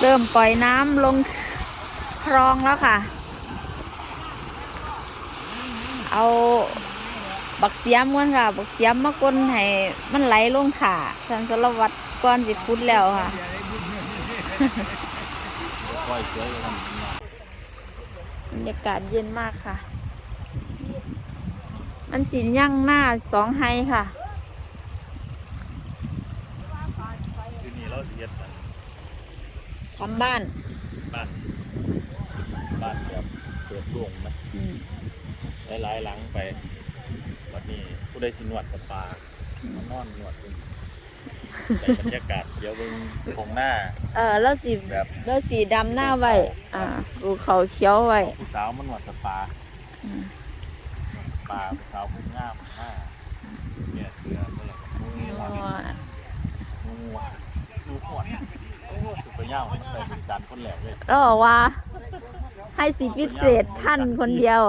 เริ่มปล่อยน้ำลงคลองแล้วค่ะ เอาบักเสียมกันค่ะ บักเสียมมากลให้มันไหลลงขาสันสารวัตรก้อนสิพุดแล้วค่ะค่อยเสืออยู่ทบรรยากาศเย็นมากค่ะ มันสิย่างหน้าสองไฮค่ะำอยู่นี่เราเรียนกัน ทำบ้าน บ้านบ้านแบบเปิดโล่งไหมอืมหลายๆหลังไปวันนี้ผู้ได้สินวดสปามานอนนวดเป็นในบรรยากาศเดี๋ยวเบิ่งของหน้า เออแล้วสีแบบ แล้วสีดำหน้าไว้ อ่าดูเขาเขียวไว้ ผู้สาวมันนวดสปาอืม สปาผู้สาวผู้งามมากเนี่ยเสือเมื่อไหร่ก็มูหวดมูหวดดูหวดโอ้สุดไปยาวใส่บริการคนแหลกเลยแล้วบอกว่า ให้สิทธิพิเศษท่านคนเดียว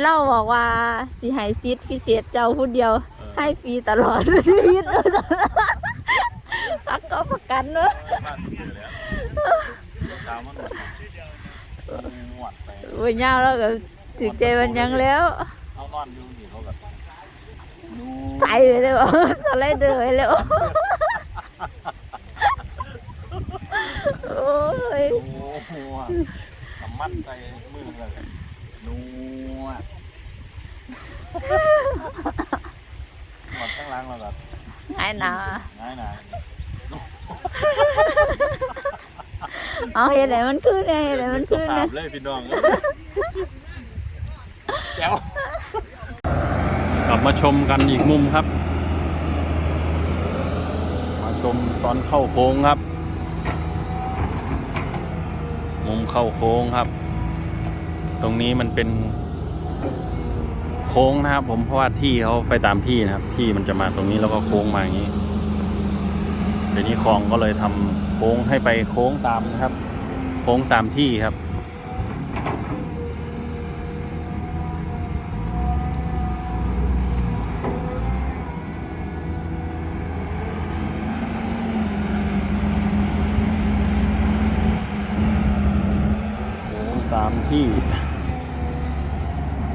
เล่าบอกว่าสิให้สิทธิพิเศษเจ้าผู้เดียวให้ฟรีตลอดชีวิตเลยจ้ะพักก็ประกันเนอะบ้านเสือแล้วผู้สาวมันนวดมูหวดไป วันยาวแล้วก็ถึงใจมันยังแล้วเอานอนอยู่นี่เขาแบบดูใจไปเลยบอกสไลเดอร์ไปแล้ว โอ้ยดูหัวน้ำมันใส่มือเลยนวดนวดข้างหล่างเราแบบง่ายหนาง่ายหน่ายเอาเห็นไหนมันขึ้นไงเห็นไหนมันขึ้นภานะพเลยพี่น้องแก้วกลับมาชมกันอีกมุมครับ มาชมตอนเข้าโค้งครับ มุมเข้าโค้งครับ ตรงนี้มันเป็นโค้งนะครับ ผมเพราะว่าที่เขาไปตามที่นะครับ ที่มันจะมาตรงนี้แล้วก็โค้งมาอย่างนี้เดี๋ยวนี้คลองก็เลยทำโค้งให้ไปโค้งตามนะครับ โค้งตามที่ครับ โค้งตามที่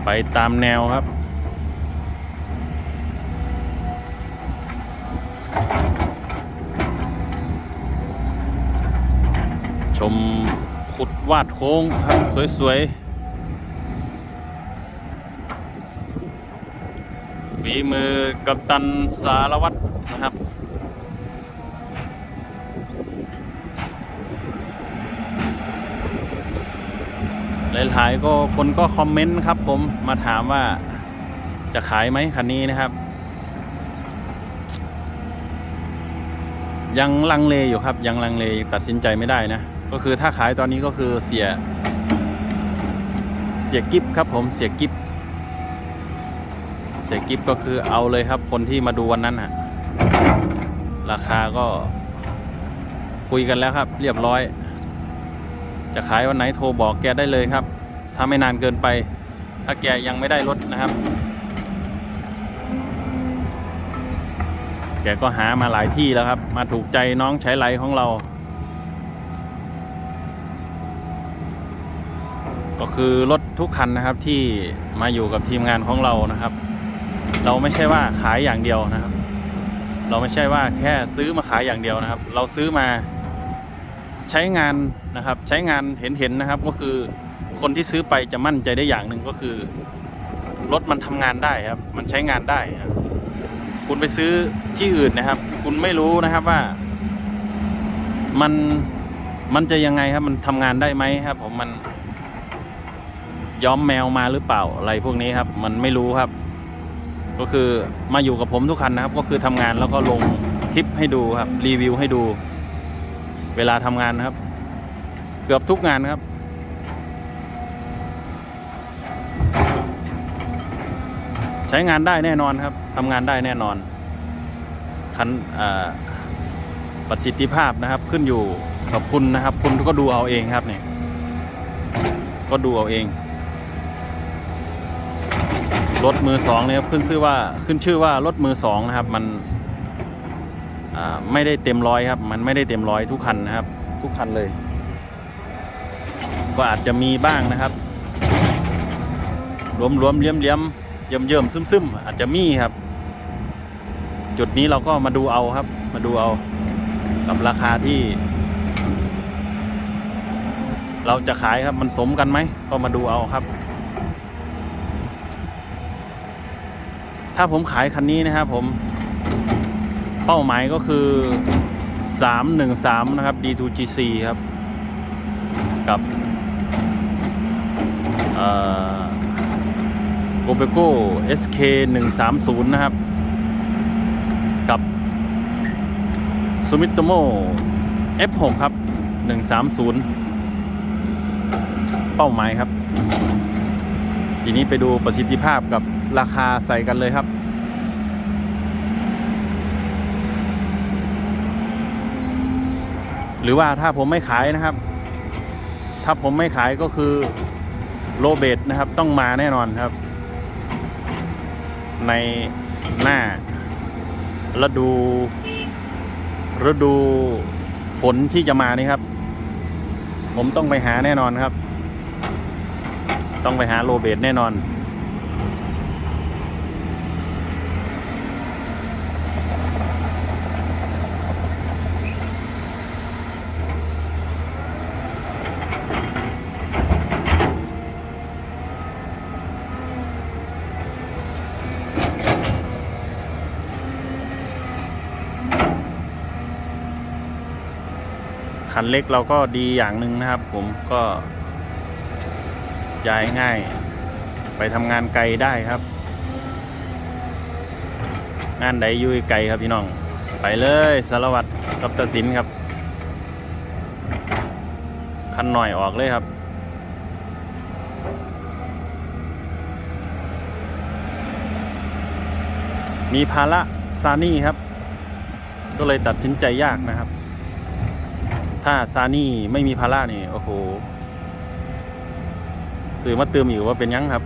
ไปตามแนวครับชมขุดวาดโค้งครับสวยๆฝีมือกัปตันสารวัตรนะครับ หลายๆก็คนก็คอมเมนต์ครับผมมาถามว่าจะขายไหมคันนี้นะครับ ยังลังเลอยู่ครับ ยังลังเลตัดสินใจไม่ได้นะ ก็คือถ้าขายตอนนี้ก็คือเสีย เสียกิฟครับผมเสียกิฟเสียกิฟก็คือเอาเลยครับ คนที่มาดูวันนั้นฮะราคาก็คุยกันแล้วครับ เรียบร้อย จะขายวันไหนโทรบอกแกได้เลยครับ ถ้าไม่นานเกินไป ถ้าแกยังไม่ได้รถนะครับ แกก็หามาหลายที่แล้วครับ มาถูกใจน้องใช้ไหลของเรา ก็คือรถทุกคันนะครับที่มาอยู่กับทีมงานของเรานะครับ เราไม่ใช่ว่าขายอย่างเดียวนะครับ เราไม่ใช่ว่าแค่ซื้อมาขายอย่างเดียวนะครับ เราซื้อมา ใช้งานนะครับใช้งานเห็นเห็นๆนะครับก็คือคนที่ซื้อไปจะมั่นใจได้อย่างหนึ่งก็คือรถมันทำงานได้ครับ มันใช้งานได้ครับคุณไปซื้อที่อื่นนะครับ คุณไม่รู้นะครับว่า มันมันจะยังไงครับ มันทำงานได้ไหมครับ ผมมันย้อมแมวมาหรือเปล่าอะไรพวกนี้ครับ มันไม่รู้ครับ ก็คือมาอยู่กับผมทุกคันนะครับ ก็คือทำงานแล้วก็ลงคลิปให้ดูครับ รีวิวให้ดู เวลาทำงานนะครับ เกือบทุกงานครับ ใช้งานได้แน่นอนครับทำงานได้แน่นอนคันประสิทธิภาพนะครับขึ้นอยู่กับคุณนะครับ คุณก็ดูเอาเองครับเนี่ยก็ดูเอาเองรถมือสองเนี่ยครับขึ้นชื่อว่าขึ้นชื่อว่ารถมือสองนะครับ มัน ไม่ได้เต็มร้อยครับ มันไม่ได้เต็มร้อยทุกคันนะครับ ทุกคันเลย ก็อาจจะมีบ้างนะครับรวมรวมเลี้ยมเลี้ยมเยิ่มเยิ่มซึมซึมอาจจะมีครับ จุดนี้เราก็มาดูเอาครับ มาดูเอา กับราคาที่ เราจะขายครับมันสมกันไหม ก็มาดูเอาครับ ถ้าผมขายคันนี้นะครับผม เป้าหมายก็คือ 313 นะครับ D2GC ครับ กับโกเบโก้ SK 130 นะครับ กับ Sumitomo F6 ครับ 130 เป้าหมายครับ ทีนี้ไปดูประสิทธิภาพกับราคาใส่กันเลยครับ หรือว่าถ้าผมไม่ขายนะครับ ถ้าผมไม่ขายก็คือโลเบตนะครับ ต้องมาแน่นอนครับ ในหน้าฤดูฤดูฝนที่จะมานี่ครับ ผมต้องไปหาแน่นอนครับ ต้องไปหาโลเบตแน่นอน คันเล็กเราก็ดีอย่างหนึ่งนะครับ ผมก็ ย้ายง่าย ไปทำงานไกลได้ครับ งานใดยุ่ยไกลครับพี่น้อง ไปเลยสารวัตรกับตสินครับ คันหน่อยออกเลยครับมีภาระซานี่ครับ ก็เลยตัดสินใจยากนะครับ ถ้าซานี่ไม่มีภาระนี่โอ้โหซื้อมาเติมอีกว่าเป็นยังครับ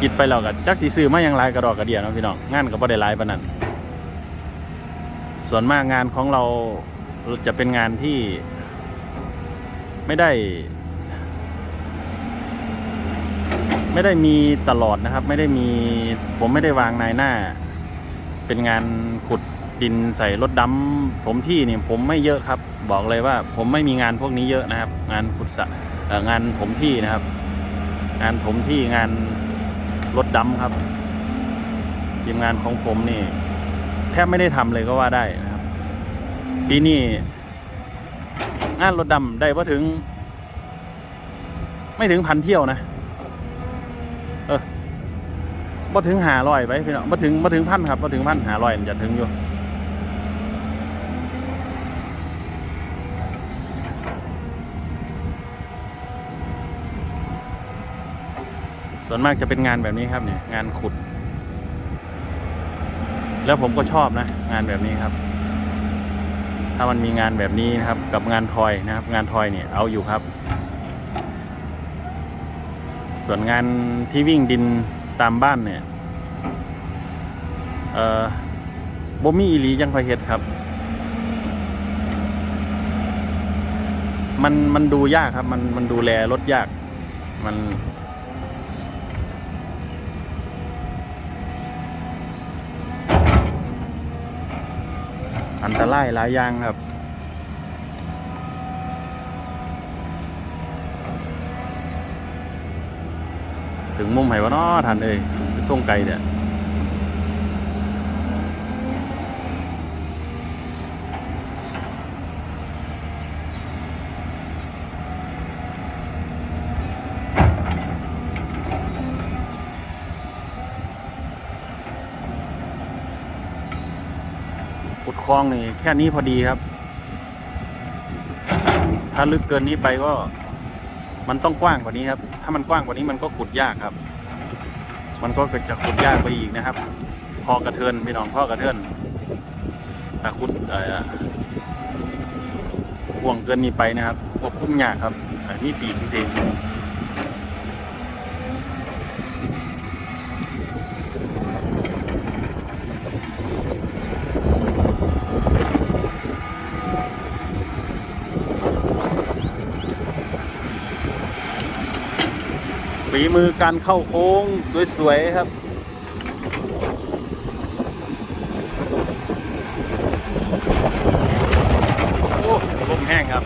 คิดไปแล้วก็จักสิซื้อมาหยังหลายกระดอกกระเดียนะพี่น้องงานก็บ่ได้หลายปานนั้นส่วนมากงานของเราจะเป็นงานที่ไม่ได้ ไม่ได้มีตลอดนะครับ ไม่ได้มีผมไม่ได้วางนายหน้า เป็นงานขุดดินใส่รถดำผมที่เนี่ยผมไม่เยอะครับ บอกเลยว่าผมไม่มีงานพวกนี้เยอะนะครับ งานขุดสระงานผมที่นะครับ งานผมที่งานรถดำครับทีมงานของผมนี่ แทบไม่ได้ทำเลยก็ว่าได้นะครับ ปีนี้งานรถดำได้ว่าถึง ไม่ถึงพันเที่ยวนะ เออ บ่ถึงหาร้อยไปพี่น้องบ่ถึงบ่ถึงพันครับบ่ถึงพันหาร้อยมันจะถึงอยู่ส่วนมากจะเป็นงานแบบนี้ครับเนี่ยงานขุด แล้วผมก็ชอบนะ งานแบบนี้ครับ ถ้ามันมีงานแบบนี้นะครับ กับงานทอยนะครับ งานทอยเนี่ยเอาอยู่ครับ ส่วนงานที่วิ่งดิน ตามบ้านเนี่ยเอ่อบ่มีอีหลียังพอเฮ็ดครับ มันมันดูยากครับ มันมันดูแลรถยาก มันอันตรายหลายอย่างครับ ถึงมุมไหนวะเนาะทันเอ้ยส่งไกลเนี่ยขุดคลองนี่แค่นี้พอดีครับ ถ้าลึกเกินนี้ไปก็มันต้องกว้างกว่านี้ครับ ถ้ามันกว้างกว่านี้มันก็ขุดยากครับ มันก็จะขุดยากไปอีกนะครับ พอกระเทือนพี่น้องพ่อกระเทือนถ้าขุดเอ่อห่วงเกินนี้ไปนะครับควบคุมยากครับนี่ปีกจริงๆ มือการเข้าโค้งสวย ๆ ครับโอ้ลมแห้งครับ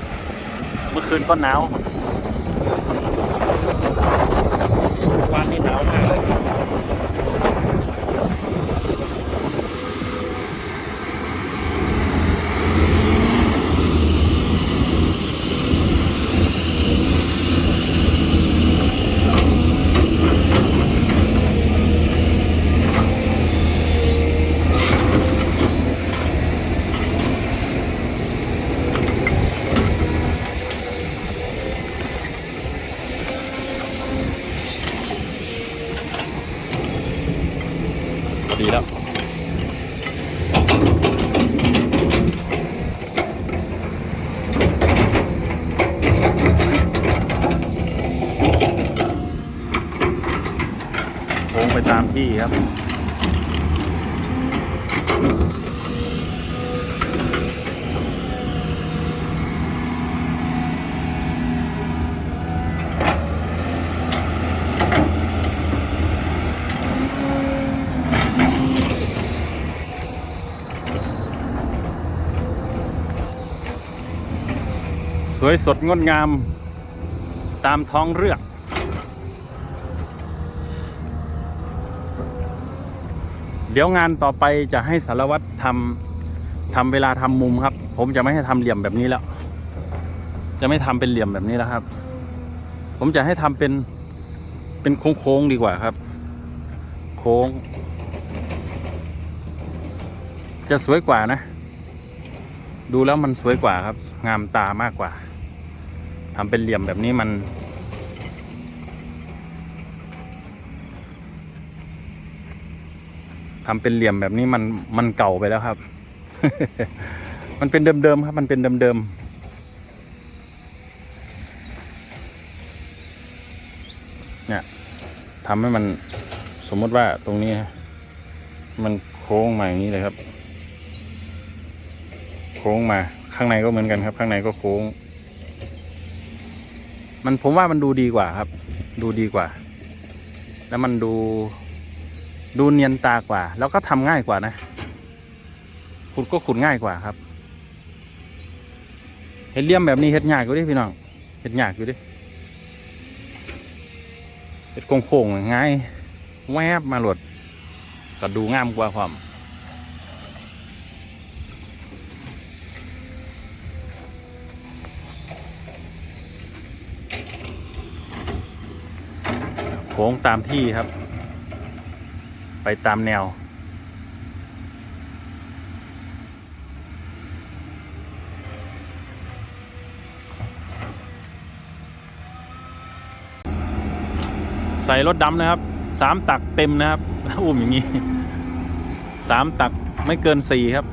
เมื่อคืนก็หนาววันนี้หนาวมากเลยดีแล้ว โค้งไปตามที่ ครับสวยสดงดงามตามท้องเรื่อง เดี๋ยวงานต่อไปจะให้สารวัตรทำทำเวลาทำมุมครับ ผมจะไม่ให้ทำเหลี่ยมแบบนี้แล้ว จะไม่ทำเป็นเหลี่ยมแบบนี้แล้วครับ ผมจะให้ทำเป็นเป็นโค้งๆดีกว่าครับ โค้ง จะสวยกว่านะ ดูแล้วมันสวยกว่าครับ งามตามากกว่าทำเป็นเหลี่ยมแบบนี้มัน ทำเป็นเหลี่ยมแบบนี้มันมันเก่าไปแล้วครับ มันเป็นเดิมๆครับ มันเป็นเดิมๆเนี่ยทำให้มันสมมติว่าตรงนี้ มันโค้งมาอย่างนี้เลยครับ โค้งมาข้างในก็เหมือนกันครับ ข้างในก็โค้ง มันผมว่ามันดูดีกว่าครับ ดูดีกว่า แล้วมันดู ดูเนียนตากว่า แล้วก็ทำง่ายกว่านะ ขุดก็ขุดง่ายกว่าครับ เห็ดเลี่ยมแบบนี้เห็ดยากอยู่ดิพี่น้อง เห็ดยากอยู่ดิ เห็ดโค้งๆง่าย แวบมาหลด ก็ดูงามกว่าความโค้งตามที่ครับ ไปตามแนว ใส่รถดำนะครับสามตักเต็มนะครับอุ้มอย่างนี้สามตักไม่เกินสี่ครับ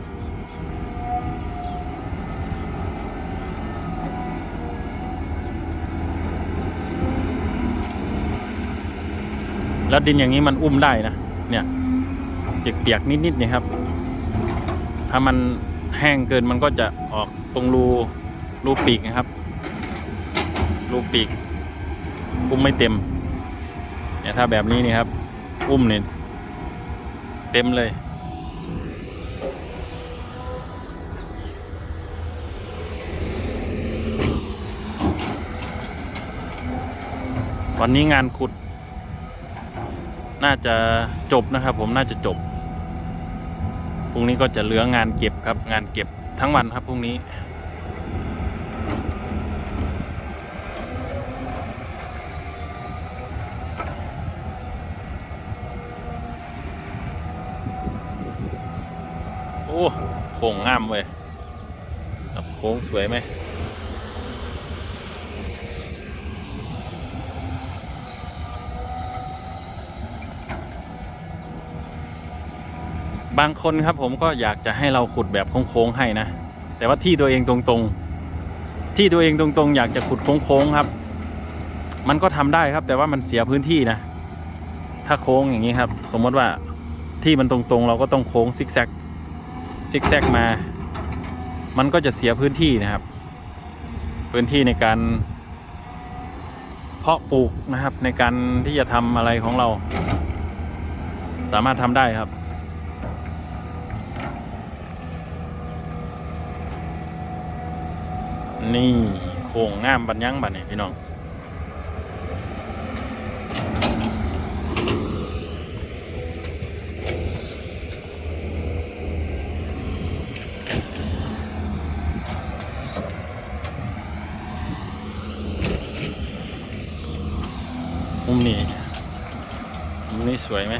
แล้วดินอย่างนี้มันอุ้มได้นะ เนี่ยเปียกๆนิดๆนี่ยครับ ถ้ามันแห้งเกินมันก็จะออกตรงรูรูปีกนะครับ รูปีก อุ้มไม่เต็มเนี่ยถ้าแบบนี้นี่ครับ อุ้มเนี่ยเต็มเลย วันนี้งานขุด น่าจะจบนะครับ ผมน่าจะจบพรุ่งนี้ก็จะเหลืองานเก็บครับ งานเก็บทั้งวันครับพรุ่งนี้โอ้โค้งงามเว้ยโค้งสวยไหม บางคนครับผมก็อยากจะให้เราขุดแบบโค้งๆให้นะ แต่ว่าที่ตัวเองตรงๆ ที่ตัวเองตรงๆ อยากจะขุดโค้งๆครับ มันก็ทำได้ครับ แต่ว่ามันเสียพื้นที่นะ ถ้าโค้งอย่างนี้ครับ สมมติว่าที่มันตรงๆ เราก็ต้องโค้งซิกแซกซิกแซกมา มันก็จะเสียพื้นที่นะครับ พื้นที่ในการ เพาะปลูกนะครับในการที่จะทำอะไรของเรา สามารถทำได้ครับ นี่โค้งงามบันยังบันนี่พี่น้องมุมนี้มุมนี้สวยไหม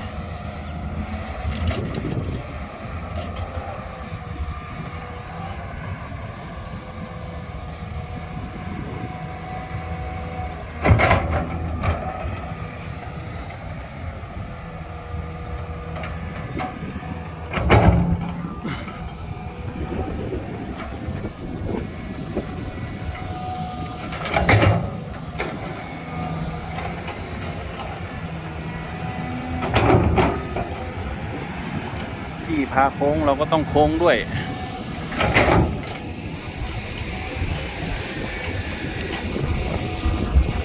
าโค้งเราก็ต้องโค้งด้วย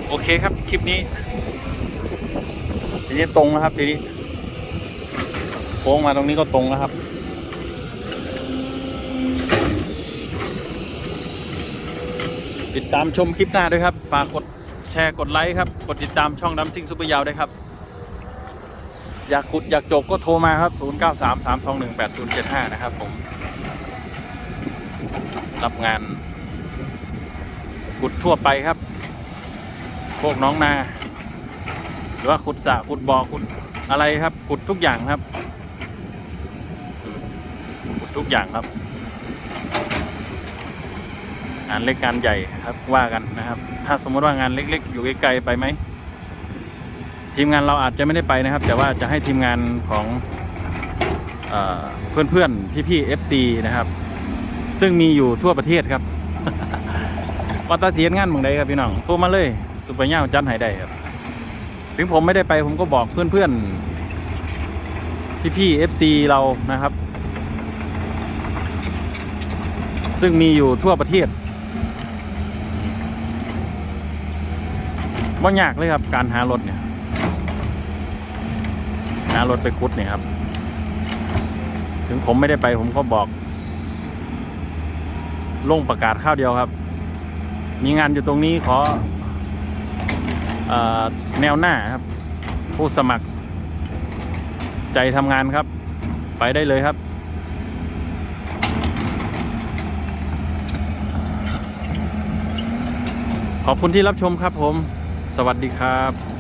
โอเคครับ คลิปนี้ ทีนี้ตรงนะครับ ทีนี้ โค้งมาตรงนี้ก็ตรงแล้วครับติดตามชมคลิปหน้าด้วยครับ ฝากกดแชร์กดไลค์ครับ กดติดตามช่องดัมซิงซูเปอร์ยาวด้วยครับ อยากขุดอยากจบก็โทรมาครับ 0933218075 นะครับผม รับงานขุดทั่วไปครับพวกน้องนา หรือว่าขุดสระขุดบ่อขุดอะไรครับขุดทุกอย่างครับขุดทุกอย่างครับงานเล็กงานใหญ่ครับว่ากันนะครับ ถ้าสมมติว่างานเล็ก ๆ อยู่ไกลๆไปไหม ทีมงานเราอาจจะไม่ได้ไปนะครับ แต่ว่าจะให้ทีมงานของเพื่อนเพื่อนๆพี่ๆ FC นะครับ ซึ่งมีอยู่ทั่วประเทศครับวัตาเสียนงานเมืองใดครับพี่น้องโทรมาเลยสุปเปอร์ย่าจันให้ได้ครับ ถึงผมไม่ได้ไปผมก็บอกเพื่อนเพื่อนๆพี่ๆ FC เรานะครับ ซึ่งมีอยู่ทั่วประเทศว่ายากเลยครับการหารถเนี่ย หารถไปคุดเนี่ยครับ ถึงผมไม่ได้ไปผมก็บอกลงประกาศข้าวเดียวครับ มีงานอยู่ตรงนี้ขออแนวหน้าครับ ผู้สมัคร ใจทำงานครับ ไปได้เลยครับขอบคุณที่รับชมครับผม สวัสดีครับ